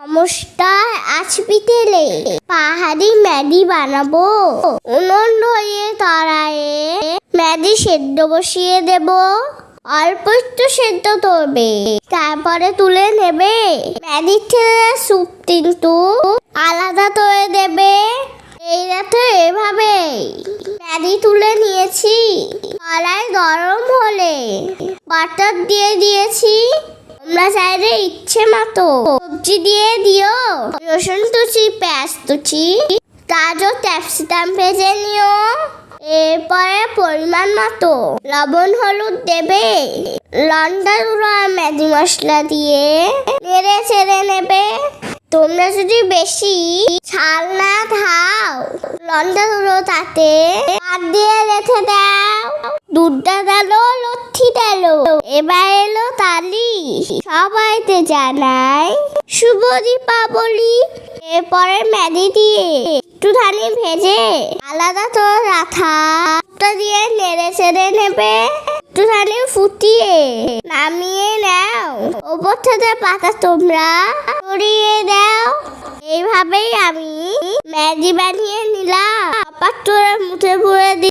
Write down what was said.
নমস্কার আজ বিকেলে পাহাড়ি ম্যাগি বানাবো। উনুন ধরিয়ে তারায়ে ম্যাগি সেদ্ধ বসিয়ে দেব। অল্প একটু সেদ্ধ করবে, তারপরে তুলে নেবে। ম্যাগির থেকে স্যুপ কিন্তু আলাদা করে দেবে। এই তো এভাবে ম্যাগি তুলে নিয়েছি। কড়াই গরম হলে বাটার দিয়ে দিয়েছি। তোমরা চাইলে ইচ্ছে মতো সবজি দিয়ে দিও। রসুন তুচি পেঁয়াজ তুচি গাজর, ক্যাপসিকাম ভেজে নিও। এরপরে পরিমাণ মতো লবণ, হলুদ দেবে। লঙ্কা গুঁড়ো আর ম্যাগি মশলা দিয়ে নেড়ে ছেড়ে নেবে। তোমরা যদি বেশি ঝাল না খাও লঙ্কা গুঁড়ো তাতে হাত দিয়ে রেখে দাও। দুধটা ডালো লথি ডালো এবার এলো তালি। সবাইতে জানাই শুভ দীপাবলি এরপরে ম্যাগি দিয়ে একটুখানি ভেজে আলাদা তো রাখা। দিয়ে নেড়ে চেড়ে নেবে, একটুখানি ফুটিয়ে নামিয়ে নাও। ওপর থেকে পাতা তোমরা সরিয়ে দাও এইভাবেই আমি ম্যাগি বানিয়ে নিলাম। আবার তোরা মুঠে ভরে